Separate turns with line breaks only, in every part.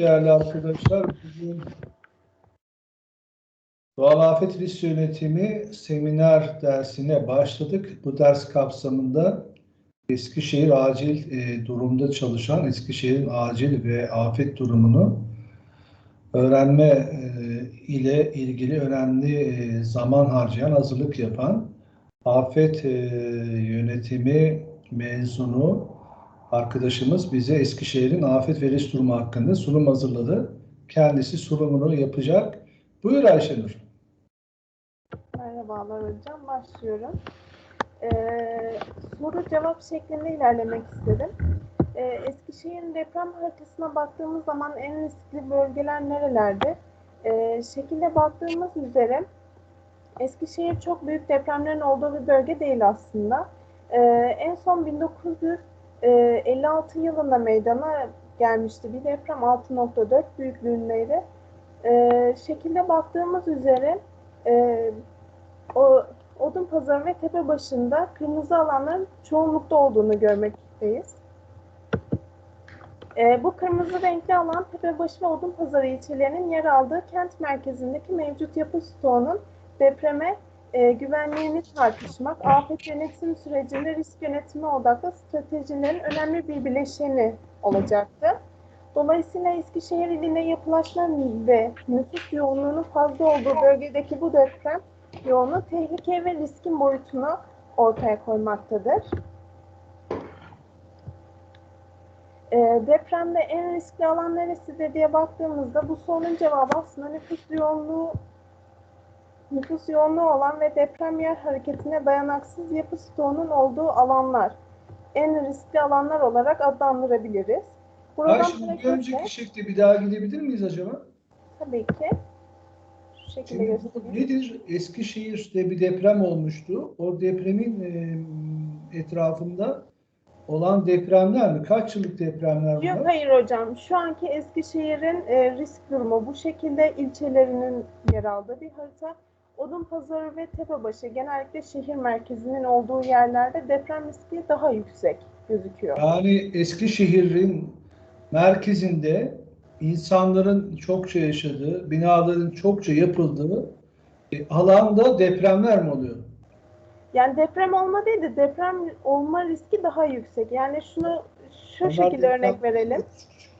değerli arkadaşlar. Bugün Doğal Afet Risk Yönetimi seminer dersine başladık. Bu ders kapsamında Eskişehir acil e, durumda çalışan Eskişehir'in acil ve afet durumunu öğrenme e, ile ilgili önemli e, zaman harcayan, hazırlık yapan afet e, yönetimi mezunu arkadaşımız bize Eskişehir'in afet ve risk durumu hakkında sunum hazırladı. Kendisi sunumunu yapacak. Buyur Ayşenur.
Merhabalar hocam, başlıyorum. Ee, soru cevap şeklinde ilerlemek istedim. Ee, Eskişehir'in deprem haritasına baktığımız zaman en riskli bölgeler nerelerde? Ee, şekilde baktığımız üzere Eskişehir çok büyük depremlerin olduğu bir bölge değil aslında. Ee, en son 1956 yılında meydana gelmişti bir deprem 6.4 büyüklüğündeydi. Ee, şekilde baktığımız üzere e, o odun pazarı ve tepe başında kırmızı alanların çoğunlukta olduğunu görmekteyiz. Ee, bu kırmızı renkli alan Tepebaşı ve Odun Pazarı ilçelerinin yer aldığı kent merkezindeki mevcut yapı stoğunun depreme e, güvenliğini tartışmak, afet yönetim sürecinde risk yönetimi odaklı stratejilerin önemli bir bileşeni olacaktı. Dolayısıyla Eskişehir ilinde yapılaşma ve nüfus yoğunluğunun fazla olduğu bölgedeki bu deprem yoğunluğu tehlike ve riskin boyutunu ortaya koymaktadır. E, depremde en riskli alan neresidir diye baktığımızda bu sorunun cevabı aslında nüfus yoğunluğu nüfus yoğunluğu olan ve deprem yer hareketine dayanaksız yapı stoğunun olduğu alanlar en riskli alanlar olarak adlandırabiliriz. Buradan
bir
hareketle-
önceki şekli bir daha gidebilir miyiz acaba?
Tabii ki. Şu şekilde
Şimdi
göstereyim.
nedir? Eskişehir'de bir deprem olmuştu. O depremin e, etrafında olan depremler mi? Kaç yıllık depremler
Yok
bunlar?
hayır hocam. Şu anki Eskişehir'in e, risk durumu bu şekilde ilçelerinin yer aldığı bir harita. Odunpazarı ve Tepebaşı genellikle şehir merkezinin olduğu yerlerde deprem riski daha yüksek gözüküyor.
Yani Eskişehir'in merkezinde insanların çokça yaşadığı, binaların çokça yapıldığı e, alanda depremler mi oluyor?
Yani deprem olma değil de deprem olma riski daha yüksek. Yani şunu şu
Onlar
şekilde
deprem-
örnek verelim.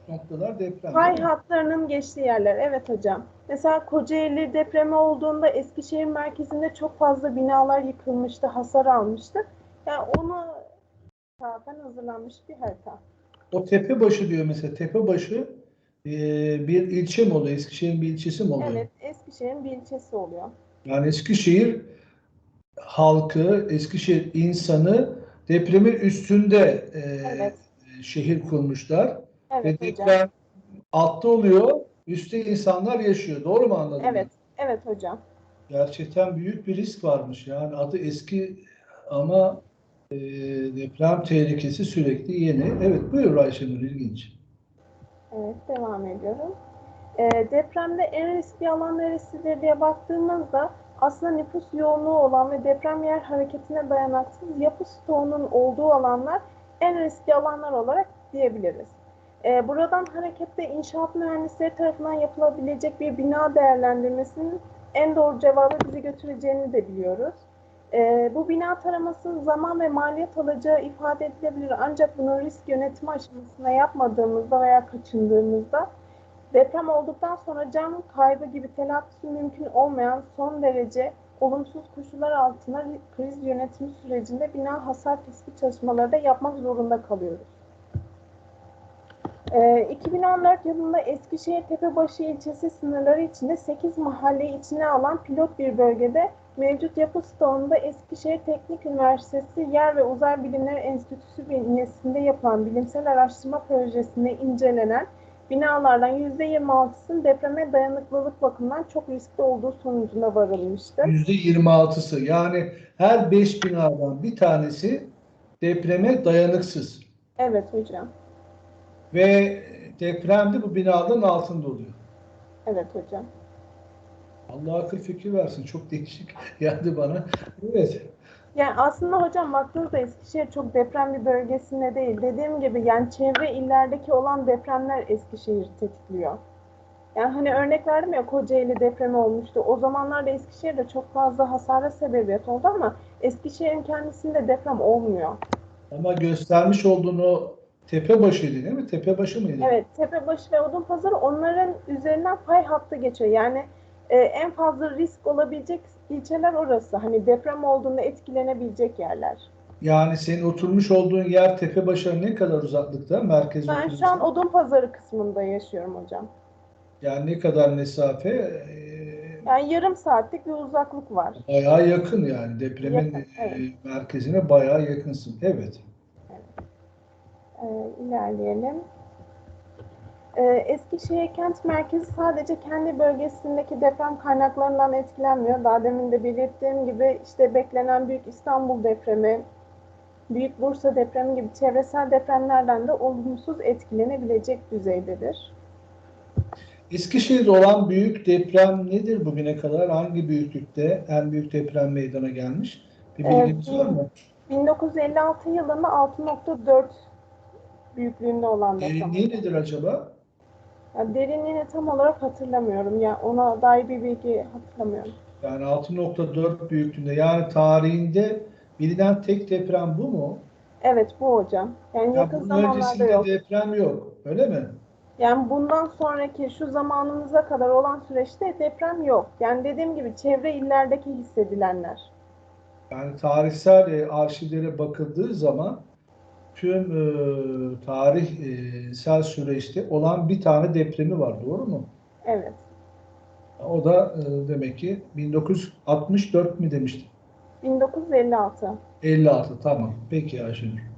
Noktalar deprem.
Fay hatlarının geçtiği yerler. Evet hocam. Mesela Kocaeli depremi olduğunda Eskişehir merkezinde çok fazla binalar yıkılmıştı, hasar almıştı. Yani onu zaten hazırlanmış bir harita.
O Tepebaşı diyor mesela. Tepebaşı e, bir ilçe mi oluyor? Eskişehir'in bir ilçesi mi oluyor?
Evet, Eskişehir'in bir ilçesi oluyor.
Yani Eskişehir halkı, Eskişehir insanı depremin üstünde e,
Evet.
şehir kurmuşlar.
Evet
Ve
hocam.
altta oluyor, üstte insanlar yaşıyor. Doğru mu anladım?
Evet, evet hocam.
Gerçekten büyük bir risk varmış. Yani adı eski ama e, deprem tehlikesi sürekli yeni. Evet buyur Ayşenur ilginç.
Evet, devam ediyorum. Ee, depremde en riskli alan neresidir diye baktığımızda aslında nüfus yoğunluğu olan ve deprem yer hareketine dayanaksız yapı stoğunun olduğu alanlar en riskli alanlar olarak diyebiliriz. Ee, buradan hareketle inşaat mühendisleri tarafından yapılabilecek bir bina değerlendirmesinin en doğru cevabı bizi götüreceğini de biliyoruz. Ee, bu bina taraması zaman ve maliyet alacağı ifade edilebilir ancak bunun risk yönetimi aşamasında yapmadığımızda veya kaçındığımızda deprem olduktan sonra can kaybı gibi telafisi mümkün olmayan son derece olumsuz koşullar altında kriz yönetimi sürecinde bina hasar tespit çalışmaları da yapmak zorunda kalıyoruz. Ee, 2014 yılında Eskişehir Tepebaşı ilçesi sınırları içinde 8 mahalleyi içine alan pilot bir bölgede mevcut yapı stoğunda Eskişehir Teknik Üniversitesi Yer ve Uzay Bilimleri Enstitüsü bünyesinde yapılan bilimsel araştırma projesinde incelenen binalardan %26'sının depreme dayanıklılık bakımından çok riskli olduğu sonucuna varılmıştır.
Yüzde 26'sı yani her 5 binadan bir tanesi depreme dayanıksız.
Evet hocam.
Ve depremde bu binaların altında oluyor.
Evet hocam.
Allah akıl fikir versin. Çok değişik geldi bana. Evet.
Yani aslında hocam baktığınızda Eskişehir çok deprem bir bölgesinde değil. Dediğim gibi yani çevre illerdeki olan depremler Eskişehir tetikliyor. Yani hani örnek verdim ya Kocaeli depremi olmuştu. O zamanlarda Eskişehir'de çok fazla hasara sebebiyet oldu ama Eskişehir'in kendisinde deprem olmuyor.
Ama göstermiş olduğun o tepe başıydı değil mi? Tepe başı mıydı?
Evet, Tepebaşı ve Odunpazarı onların üzerinden fay hattı geçiyor. Yani e, en fazla risk olabilecek ilçeler orası. Hani deprem olduğunda etkilenebilecek yerler.
Yani senin oturmuş olduğun yer tepe başına ne kadar uzaklıkta? Merkez
Ben şu an Odunpazarı kısmında yaşıyorum hocam.
Yani ne kadar mesafe? Ee,
Yani yarım saatlik bir uzaklık var.
Bayağı yakın yani depremin
Yakın, evet.
e, merkezine bayağı yakınsın. Evet.
Ee, ilerleyelim. Ee, Eskişehir kent merkezi sadece kendi bölgesindeki deprem kaynaklarından etkilenmiyor. Daha demin de belirttiğim gibi işte beklenen Büyük İstanbul depremi, Büyük Bursa depremi gibi çevresel depremlerden de olumsuz etkilenebilecek düzeydedir.
Eskişehir'de olan büyük deprem nedir bugüne kadar? Hangi büyüklükte en büyük deprem meydana gelmiş? Bir
Evet,
bilginiz var mı?
1956 yılında 6.4 büyüklüğünde olan deprem.
Derinliği nedir acaba?
Yani derinliğini tam olarak hatırlamıyorum. Ya ona dair bir bilgi hatırlamıyorum.
Yani 6.4 büyüklüğünde. Yani tarihinde bilinen tek deprem bu mu?
Evet bu hocam. Yani
Ya
yakın
bunun
zamanlarda
öncesinde
yok.
deprem yok. Öyle mi?
Yani bundan sonraki şu zamanımıza kadar olan süreçte deprem yok. Yani dediğim gibi çevre illerdeki hissedilenler.
Yani tarihsel e, arşivlere bakıldığı zaman tüm e, tarihsel süreçte olan bir tane depremi var. Doğru mu?
Evet.
O da e, demek ki 1964 mi demiştim?
1956
56 tamam. Peki Ayşenur.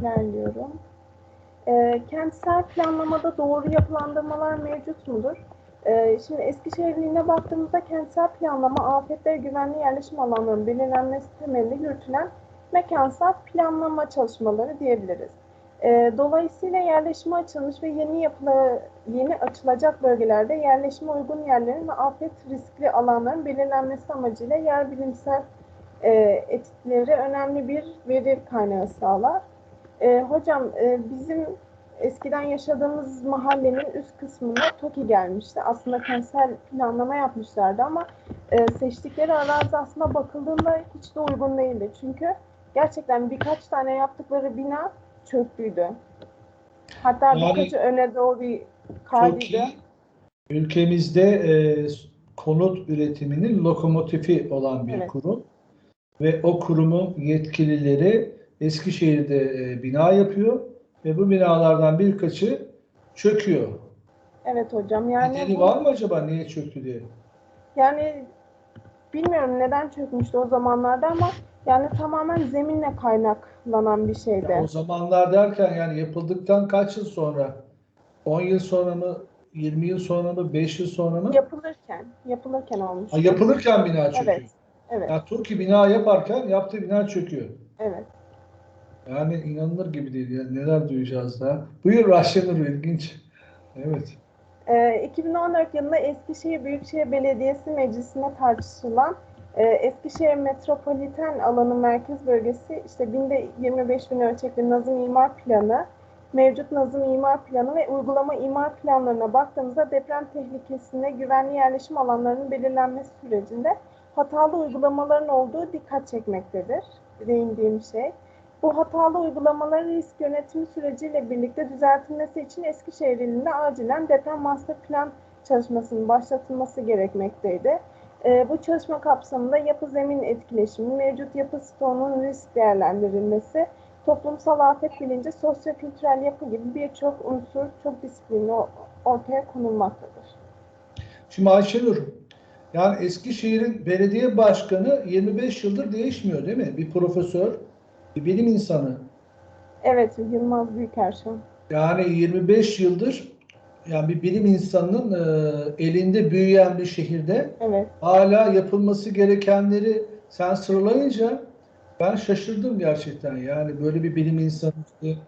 ilerliyorum. Ee, kentsel planlamada doğru yapılandırmalar mevcut mudur? Ee, şimdi Eskişehirliğine baktığımızda kentsel planlama afet ve güvenli yerleşim alanlarının belirlenmesi temelinde yürütülen mekansal planlama çalışmaları diyebiliriz. Ee, dolayısıyla yerleşime açılmış ve yeni yapıla, yeni açılacak bölgelerde yerleşime uygun yerlerin ve afet riskli alanların belirlenmesi amacıyla yer bilimsel e, etkileri önemli bir veri kaynağı sağlar. E, hocam e, bizim eskiden yaşadığımız mahallenin üst kısmına TOKİ gelmişti. Aslında kentsel planlama yapmışlardı ama e, seçtikleri arazi aslında bakıldığında hiç de uygun değildi. Çünkü gerçekten birkaç tane yaptıkları bina çöktüydü. Hatta
Yani-
birkaçı öne doğru kaydıydı.
Ülkemizde e, konut üretiminin lokomotifi olan bir
Evet.
kurum ve o kurumun yetkilileri Eskişehir'de e, bina yapıyor ve bu binalardan birkaçı çöküyor.
Evet hocam yani
Nedeni
bu-
var mı acaba niye çöktü diye?
Yani bilmiyorum neden çökmüştü o zamanlarda ama yani tamamen zeminle kaynaklanan bir şeydi.
O zamanlar derken yani yapıldıktan kaç yıl sonra? 10 yıl sonra mı? 20 yıl sonra mı? 5 yıl sonra mı?
Yapılırken, yapılırken olmuş.
Ha, yapılırken bina çöküyor.
Evet, evet,
Yani TOKİ bina yaparken yaptığı bina çöküyor.
evet.
Yani inanılır gibi değil. Ya. Neler duyacağız daha. Buyur Rahşenur ilginç. Evet.
Ee, 2014 yılında Eskişehir Büyükşehir Belediyesi Meclisi'nde tartışılan e, Eskişehir Metropoliten Alanı Merkez Bölgesi işte binde 25 bin ölçekli Nazım İmar Planı, mevcut Nazım İmar Planı ve uygulama imar planlarına baktığımızda deprem tehlikesinde güvenli yerleşim alanlarının belirlenmesi sürecinde hatalı uygulamaların olduğu dikkat çekmektedir. Değindiğim şey. Bu hatalı uygulamaların risk yönetimi süreciyle birlikte düzeltilmesi için Eskişehir ilinde acilen deprem master plan çalışmasının başlatılması gerekmekteydi. Ee, bu çalışma kapsamında yapı zemin etkileşimi, mevcut yapı stoğunun risk değerlendirilmesi, toplumsal afet bilinci, sosyo-kültürel yapı gibi birçok unsur, çok disiplinli o- ortaya konulmaktadır.
Şimdi Ayşenur, yani Eskişehir'in belediye başkanı 25 yıldır değişmiyor değil mi? Bir profesör, bir bilim insanı.
Evet, Yılmaz Büyükerşen.
Yani 25 yıldır yani bir bilim insanının e, elinde büyüyen bir şehirde
Evet,
hala yapılması gerekenleri sen sıralayınca ben şaşırdım gerçekten. Yani böyle bir bilim insanı işte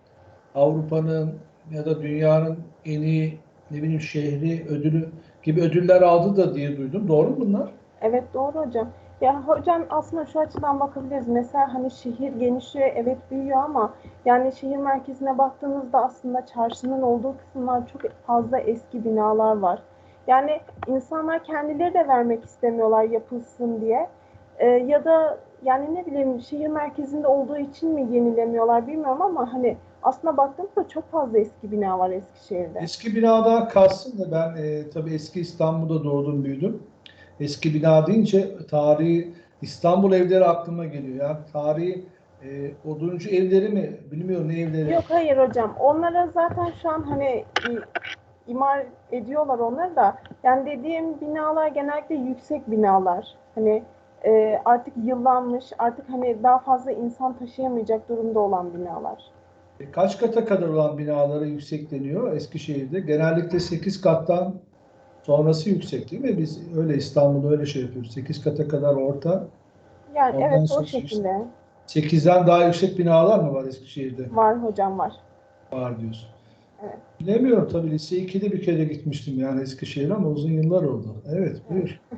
Avrupa'nın ya da dünyanın en iyi ne bileyim şehri ödülü gibi ödüller aldı da diye duydum. Doğru mu bunlar?
Evet doğru hocam. Ya hocam aslında şu açıdan bakabiliriz. Mesela hani şehir genişliyor, evet büyüyor ama yani şehir merkezine baktığınızda aslında çarşının olduğu kısımlar çok fazla eski binalar var. Yani insanlar kendileri de vermek istemiyorlar yapılsın diye. Ee, ya da yani ne bileyim şehir merkezinde olduğu için mi yenilemiyorlar bilmiyorum ama hani aslında baktığımızda çok fazla eski bina var Eskişehir'de.
Eski binadan kastım da ben e, tabii eski İstanbul'da doğdum büyüdüm. Eski bina deyince tarihi İstanbul evleri aklıma geliyor. Yani tarihi e, oduncu evleri mi bilmiyorum ne evleri.
Yok hayır hocam. Onlara zaten şu an hani imar ediyorlar onları da. Yani dediğim binalar genellikle yüksek binalar. Hani e, artık yıllanmış, artık hani daha fazla insan taşıyamayacak durumda olan binalar.
E, Kaç kata kadar olan binalara yüksek deniyor Eskişehir'de? Genellikle 8 kattan sonrası yüksek değil mi? Biz öyle İstanbul'da öyle şey yapıyoruz. 8 kata kadar orta.
Yani
Ondan
evet o şekilde
8'den daha yüksek binalar mı var Eskişehir'de?
var hocam var.
Var diyorsun.
Evet.
Bilemiyorum tabii lise 2'de bir kere gitmiştim yani Eskişehir'e ama uzun yıllar oldu. Evet buyur.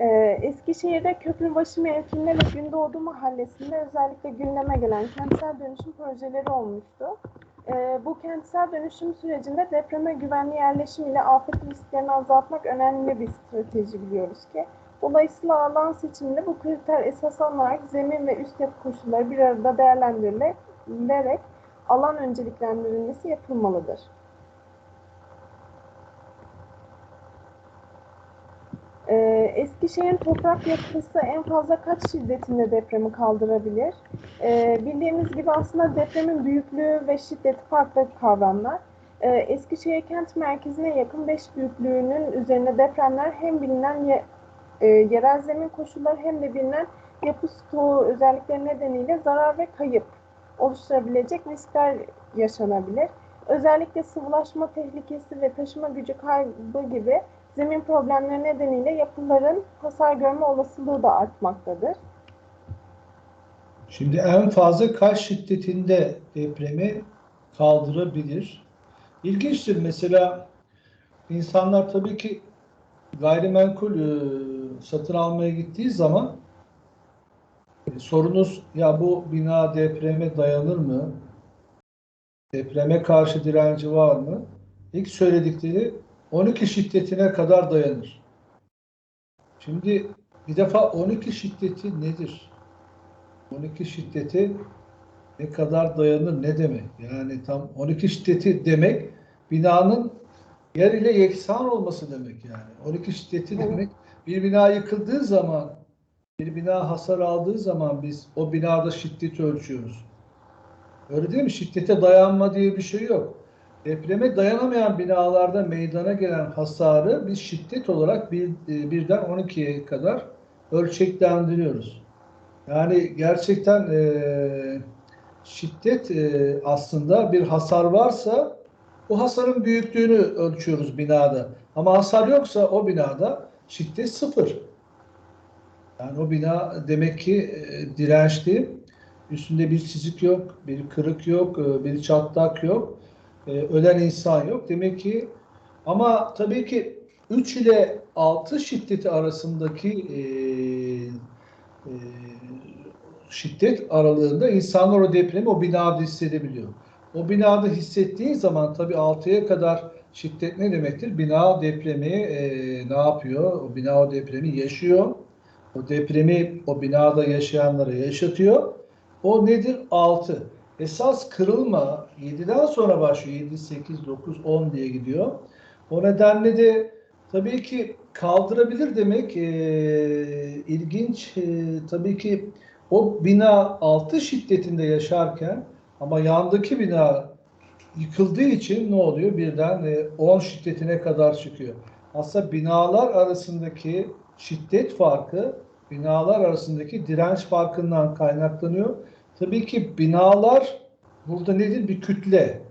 Ee, Eskişehir'de Köprübaşı mevkiinde ve Gündoğdu mahallesinde özellikle gündeme gelen kentsel dönüşüm projeleri olmuştu. Ee, bu kentsel dönüşüm sürecinde depreme güvenli yerleşim ile afet risklerini azaltmak önemli bir strateji biliyoruz ki. Dolayısıyla alan seçiminde bu kriter esas alınarak zemin ve üst yapı koşulları bir arada değerlendirilerek alan önceliklendirilmesi yapılmalıdır. Ee, Eskişehir'in toprak yapısı en fazla kaç şiddetinde depremi kaldırabilir? Ee, bildiğimiz gibi aslında depremin büyüklüğü ve şiddeti farklı kavramlar. Ee, Eskişehir kent merkezine yakın 5 büyüklüğünün üzerine depremler hem bilinen ye- e, yerel zemin koşulları hem de bilinen yapı stoğu özellikleri nedeniyle zarar ve kayıp oluşturabilecek riskler yaşanabilir. Özellikle sıvılaşma tehlikesi ve taşıma gücü kaybı gibi zemin problemleri nedeniyle yapıların hasar görme olasılığı da artmaktadır.
Şimdi en fazla kaç şiddetinde depremi kaldırabilir? İlginçtir mesela insanlar tabii ki gayrimenkul e, satın almaya gittiği zaman e, sorunuz ya bu bina depreme dayanır mı? Depreme karşı direnci var mı? İlk söyledikleri 12 şiddetine kadar dayanır. Şimdi bir defa 12 şiddeti nedir? 12 şiddeti ne kadar dayanır ne demek? Yani tam 12 şiddeti demek binanın yer ile yeksan olması demek yani. 12 şiddeti demek bir bina yıkıldığı zaman bir bina hasar aldığı zaman biz o binada şiddeti ölçüyoruz. Öyle değil mi? Şiddete dayanma diye bir şey yok. Depreme dayanamayan binalarda meydana gelen hasarı biz şiddet olarak bir, e, birden 12'ye kadar ölçeklendiriyoruz. Yani gerçekten e, şiddet e, aslında bir hasar varsa o hasarın büyüklüğünü ölçüyoruz binada. Ama hasar yoksa o binada şiddet sıfır. Yani o bina demek ki e, dirençli. Üstünde bir çizik yok, bir kırık yok, e, bir çatlak yok. E, ölen insan yok. Demek ki ama tabii ki 3 ile 6 şiddeti arasındaki e, e, şiddet aralığında insanlar o depremi o binada hissedebiliyor. O binada hissettiği zaman tabii 6'ya kadar şiddet ne demektir? Bina depremi e, ne yapıyor? O bina o depremi yaşıyor. O depremi o binada yaşayanlara yaşatıyor. O nedir? 6. Esas kırılma 7'den sonra başlıyor. 7, 8, 9, 10 diye gidiyor. O nedenle de tabii ki kaldırabilir demek e, ilginç. E, tabii ki o bina 6 şiddetinde yaşarken ama yandaki bina yıkıldığı için ne oluyor? Birden e, 10 şiddetine kadar çıkıyor. Aslında binalar arasındaki şiddet farkı binalar arasındaki direnç farkından kaynaklanıyor. Tabii ki binalar burada nedir? Bir kütle.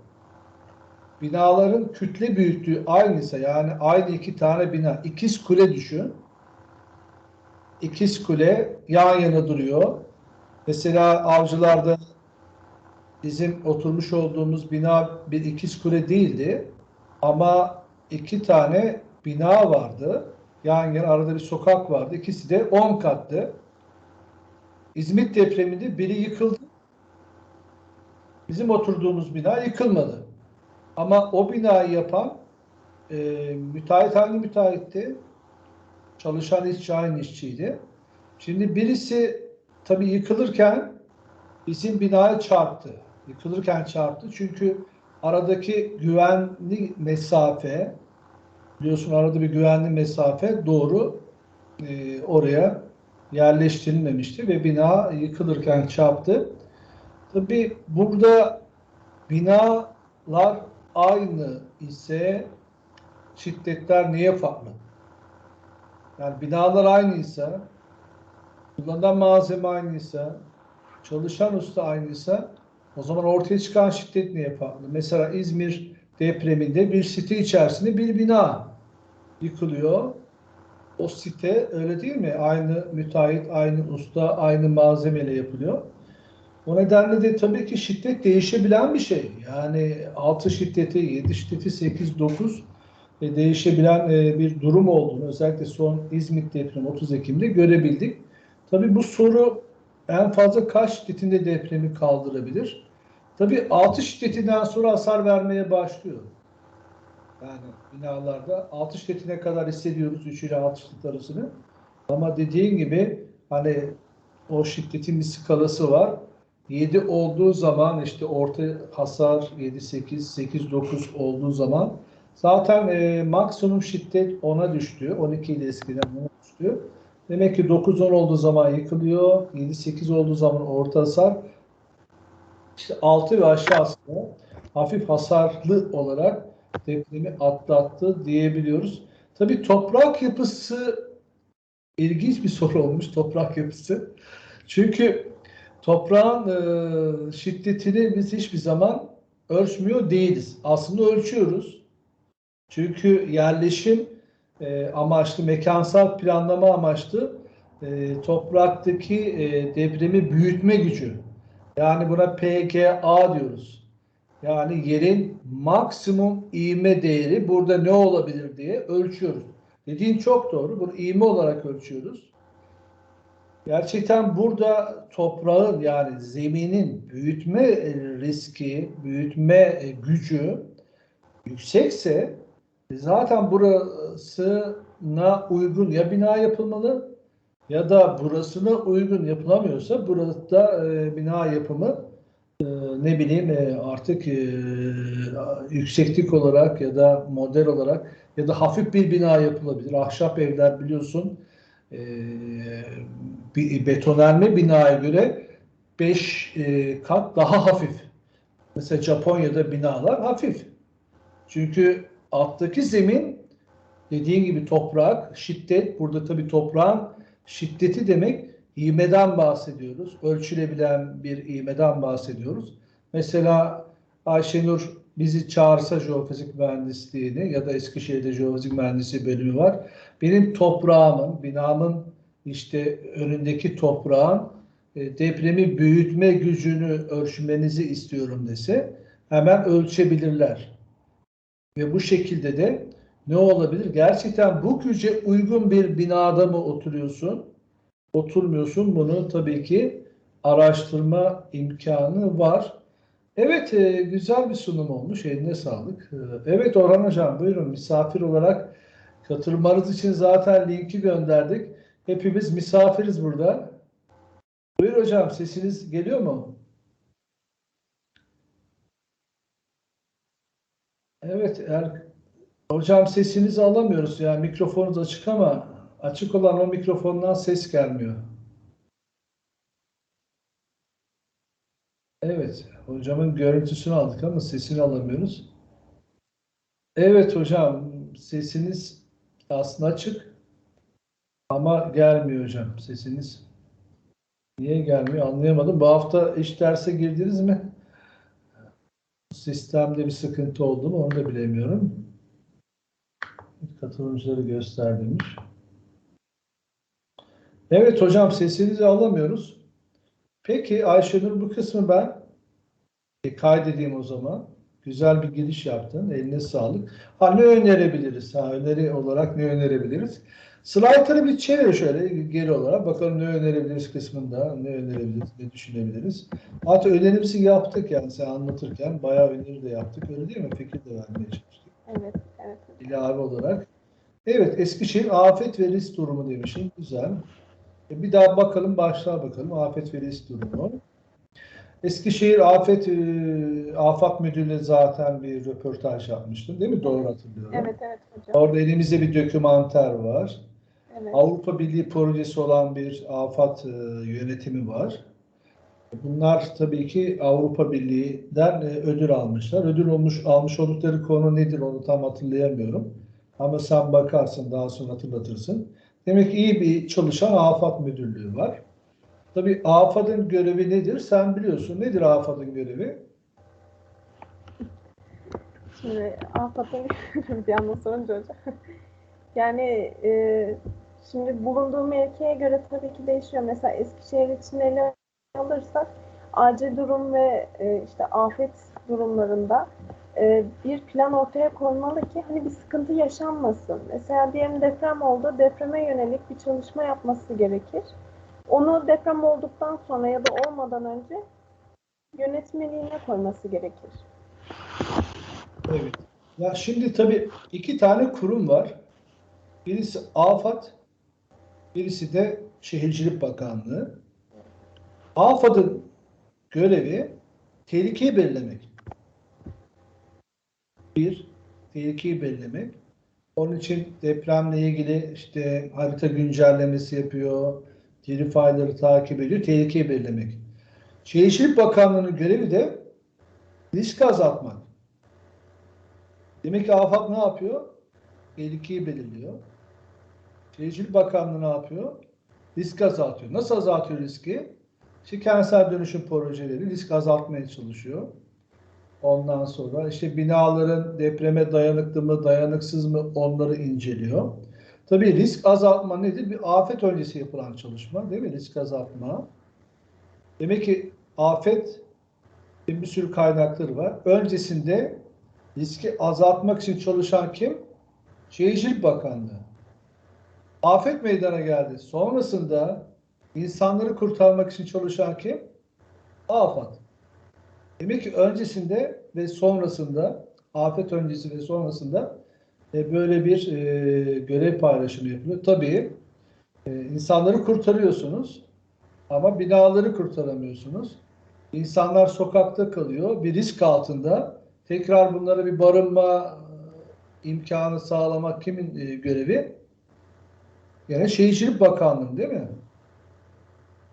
Binaların kütle büyüklüğü aynıysa yani aynı iki tane bina, ikiz kule düşün. İkiz kule yan yana duruyor. Mesela avcılarda bizim oturmuş olduğumuz bina bir ikiz kule değildi. Ama iki tane bina vardı. yan yana arada bir sokak vardı. İkisi de 10 katlı. İzmit depreminde biri yıkıldı. Bizim oturduğumuz bina yıkılmadı. Ama o binayı yapan e, müteahhit hangi müteahhitti? Çalışan işçi aynı işçiydi. Şimdi birisi tabii yıkılırken bizim binaya çarptı. Yıkılırken çarptı. Çünkü aradaki güvenli mesafe biliyorsun arada bir güvenli mesafe doğru e, oraya yerleştirilmemişti ve bina yıkılırken çarptı. Tabii burada binalar aynı ise şiddetler niye farklı? Yani binalar aynıysa, kullanılan malzeme aynıysa, çalışan usta aynıysa o zaman ortaya çıkan şiddet niye farklı? Mesela İzmir depreminde bir site içerisinde bir bina yıkılıyor. O site öyle değil mi? Aynı müteahhit, aynı usta, aynı malzemeyle yapılıyor. O nedenle de tabii ki şiddet değişebilen bir şey. Yani 6 şiddeti, 7 şiddeti, 8, 9 ve değişebilen e, bir durum olduğunu özellikle son İzmit depremi 30 Ekim'de görebildik. Tabii bu soru en fazla kaç şiddetinde depremi kaldırabilir? Tabii 6 şiddetinden sonra hasar vermeye başlıyor. Yani binalarda 6 şiddetine kadar hissediyoruz 3 ile 6 şiddet arasını. Ama dediğin gibi hani o şiddetin bir skalası var. 7 olduğu zaman işte orta hasar 7, 8, 8, 9 olduğu zaman zaten e, maksimum şiddet 10'a düştü. 12 ile eskiden 10'a düştü. Demek ki 9-10 olduğu zaman yıkılıyor. 7-8 olduğu zaman orta hasar. İşte 6 ve aşağısında hafif hasarlı olarak depremi atlattı diyebiliyoruz. Tabii toprak yapısı ilginç bir soru olmuş toprak yapısı. Çünkü toprağın e, şiddetini biz hiçbir zaman ölçmüyor değiliz. Aslında ölçüyoruz. Çünkü yerleşim e, amaçlı, mekansal planlama amaçlı e, topraktaki e, depremi büyütme gücü. Yani buna PGA diyoruz. Yani yerin maksimum ivme değeri burada ne olabilir diye ölçüyoruz. Dediğin çok doğru. Bunu ivme olarak ölçüyoruz. Gerçekten burada toprağın yani zeminin büyütme riski, büyütme gücü yüksekse zaten burasına uygun ya bina yapılmalı ya da burasına uygun yapılamıyorsa burada e, bina yapımı ne bileyim e, artık e, yükseklik olarak ya da model olarak ya da hafif bir bina yapılabilir. Ahşap evler biliyorsun e, bir betonarme binaya göre 5 e, kat daha hafif. Mesela Japonya'da binalar hafif. Çünkü alttaki zemin dediğin gibi toprak, şiddet. Burada tabii toprağın şiddeti demek ivmeden bahsediyoruz. Ölçülebilen bir ivmeden bahsediyoruz. Mesela Ayşenur bizi çağırsa jeofizik mühendisliğini ya da Eskişehir'de jeofizik mühendisliği bölümü var. Benim toprağımın, binamın işte önündeki toprağın e, depremi büyütme gücünü ölçmenizi istiyorum dese hemen ölçebilirler. Ve bu şekilde de ne olabilir? Gerçekten bu güce uygun bir binada mı oturuyorsun? Oturmuyorsun. Bunu tabii ki araştırma imkanı var. Evet, e, güzel bir sunum olmuş. Eline sağlık. E, evet Orhan Hocam, buyurun misafir olarak katılmanız için zaten linki gönderdik. Hepimiz misafiriz burada. Buyur hocam, sesiniz geliyor mu? Evet, er, hocam sesinizi alamıyoruz. Yani mikrofonunuz açık ama açık olan o mikrofondan ses gelmiyor. Evet, hocamın görüntüsünü aldık ama sesini alamıyoruz. Evet hocam, sesiniz aslında açık ama gelmiyor hocam sesiniz. Niye gelmiyor anlayamadım. Bu hafta iş derse girdiniz mi? Sistemde bir sıkıntı oldu mu onu da bilemiyorum. Katılımcıları göster demiş. Evet hocam sesinizi alamıyoruz. Peki Ayşenur bu kısmı ben e, kaydedeyim o zaman. Güzel bir giriş yaptın. Eline sağlık. Ha ne önerebiliriz? Ha öneri olarak ne önerebiliriz? Slider'ı bir çevir şöyle geri olarak. Bakalım ne önerebiliriz kısmında, ne önerebiliriz, ne düşünebiliriz. Hatta önerimizi yaptık yani sen anlatırken bayağı öneri de yaptık. Öyle değil mi? Fikir de vermeye çalıştık.
Evet, evet.
ilave olarak. Evet, Eskişehir afet ve risk durumu demişim. Güzel. E, Bir daha bakalım, başlığa bakalım. Afet ve risk durumu. Eskişehir Afet e, Afat Müdürlüğü zaten bir röportaj yapmıştım değil mi? Doğru hatırlıyorum.
Evet, evet hocam.
Orada elimizde bir dokümanter var.
Evet.
Avrupa Birliği projesi olan bir afat e, yönetimi var. Bunlar tabii ki Avrupa Birliği'den e, ödül almışlar. Ödül olmuş almış oldukları konu nedir onu tam hatırlayamıyorum. Ama sen bakarsın daha sonra hatırlatırsın. Demek ki iyi bir çalışan afat müdürlüğü var. Tabii AFAD'ın görevi nedir? Sen biliyorsun. Nedir AFAD'ın görevi?
Şimdi AFAD'ın bir anda sorunca hocam. Yani e, şimdi bulunduğu mevkiye göre tabii ki değişiyor. Mesela Eskişehir için ele alırsak acil durum ve e, işte afet durumlarında e, bir plan ortaya koymalı ki hani bir sıkıntı yaşanmasın. Mesela diyelim deprem oldu, depreme yönelik bir çalışma yapması gerekir. Onu deprem olduktan sonra ya da olmadan önce yönetmeliğine koyması gerekir.
Evet. Ya şimdi tabii iki tane kurum var. Birisi AFAD, birisi de Şehircilik Bakanlığı. AFAD'ın görevi tehlikeyi belirlemek. Bir, tehlikeyi belirlemek. Onun için depremle ilgili işte harita güncellemesi yapıyor, diri fayları takip ediyor, tehlikeyi belirlemek. Şehircilik Bakanlığı'nın görevi de risk azaltmak. Demek ki AFAD ne yapıyor? Tehlikeyi belirliyor. Şehircilik Bakanlığı ne yapıyor? Risk azaltıyor. Nasıl azaltıyor riski? İşte kentsel dönüşüm projeleri risk azaltmaya çalışıyor. Ondan sonra işte binaların depreme dayanıklı mı, dayanıksız mı onları inceliyor. Tabii risk azaltma nedir? Bir afet öncesi yapılan çalışma değil mi? Risk azaltma. Demek ki afet bir sürü kaynakları var. Öncesinde riski azaltmak için çalışan kim? Şehircilik Bakanlığı. Afet meydana geldi. Sonrasında insanları kurtarmak için çalışan kim? AFAD. Demek ki öncesinde ve sonrasında, afet öncesi ve sonrasında e, böyle bir e, görev paylaşımı yapılıyor. Tabii e, insanları kurtarıyorsunuz ama binaları kurtaramıyorsunuz. İnsanlar sokakta kalıyor, bir risk altında. Tekrar bunlara bir barınma e, imkanı sağlamak kimin e, görevi? Yani Şehircilik Bakanlığı değil mi?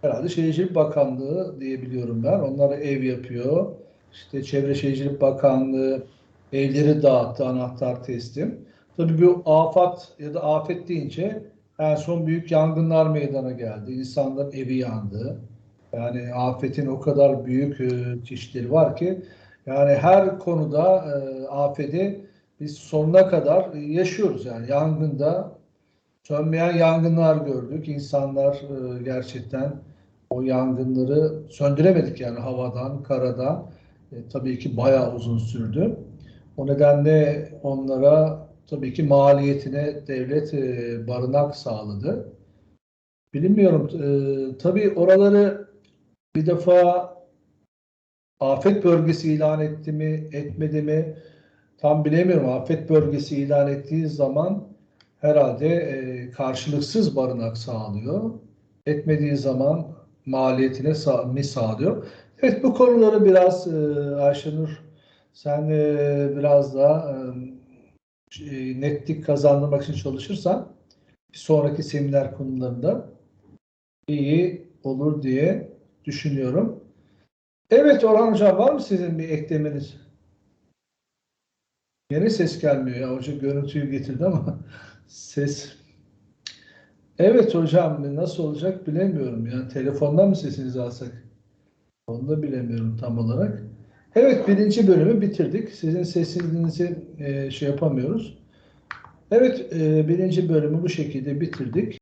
Herhalde Şehircilik Bakanlığı diye biliyorum ben. Onlara ev yapıyor. İşte Çevre Şehircilik Bakanlığı evleri dağıttı, anahtar teslim. Tabii bu afet ya da afet deyince en son büyük yangınlar meydana geldi. İnsanların evi yandı. Yani afetin o kadar büyük e, çeşitleri var ki yani her konuda e, afeti biz sonuna kadar yaşıyoruz. Yani yangında sönmeyen yangınlar gördük. İnsanlar e, gerçekten o yangınları söndüremedik yani havadan, karadan. E, tabii ki bayağı uzun sürdü. O nedenle onlara tabii ki maliyetine devlet e, barınak sağladı. Bilmiyorum. E, tabii oraları bir defa afet bölgesi ilan etti mi, etmedi mi tam bilemiyorum. Afet bölgesi ilan ettiği zaman herhalde e, karşılıksız barınak sağlıyor. Etmediği zaman maliyetine sa- mi sağlıyor. Evet bu konuları biraz e, Ayşenur sen e, biraz daha e, netlik kazandırmak için çalışırsan bir sonraki seminer konularında iyi olur diye düşünüyorum. Evet Orhan Hocam var mı sizin bir eklemeniz? Yine ses gelmiyor ya. Hoca görüntüyü getirdi ama ses. Evet hocam nasıl olacak bilemiyorum. Yani telefondan mı sesinizi alsak? Onu da bilemiyorum tam olarak. Evet birinci bölümü bitirdik. Sizin sesinizi e, şey yapamıyoruz. Evet e, birinci bölümü bu şekilde bitirdik.